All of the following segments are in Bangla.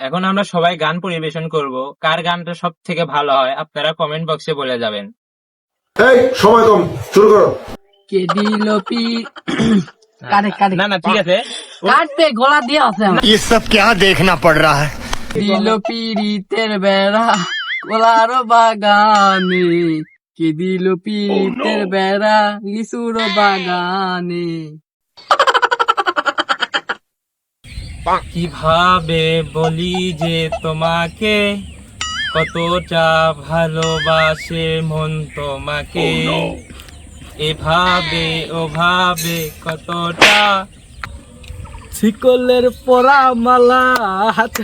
এখন আমরা সবাই গান পরিবেশন করব কার গানটা সব থেকে ভালো হয় আপনারা কমেন্ট বক্সে বলে যাবেন এই সময় কম শুরু করো কে দিল পি কাটে কাটে না না ঠিক আছে কাটতে গলা দিয়ে আছে আমার। ये सब क्या देखना पड़ रहा है দিল পিরিতের বেড়া কোলার বাগানে কে দিল পিরিতের বেড়া লিচুর বাগানে কীভাবে বলি যে তোমাকে? কতটা ভালোবাসে মন তোমাকে। এভাবে ওভাবে কতটা শিকলের পরা মালা হাতে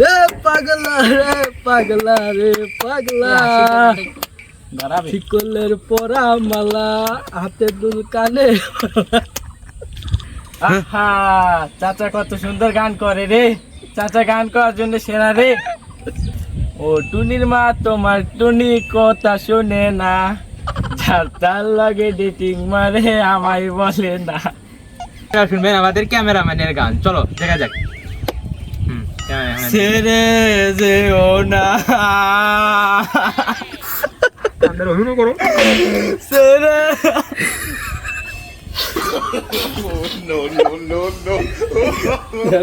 রে পাগলা রে পাগলা রে পাগলা। শিকলের পরা মালা হাতে দুল কানে। আহা চাচা কত সুন্দর গান করে রে। চাচা গান করার জন্য সেরা রে। ও টুনির মা তোমার টুনি কথা শুনে না। চার তার লগে ডেটিং মারে আমায় বলে না। শুনবেন আমাদের ক্যামেরাম্যানের গান। চলো দেখা যাক। ছেড়ে যেও না। অভিনয় করো। ছেড়ে no, no, no, no. Dạ.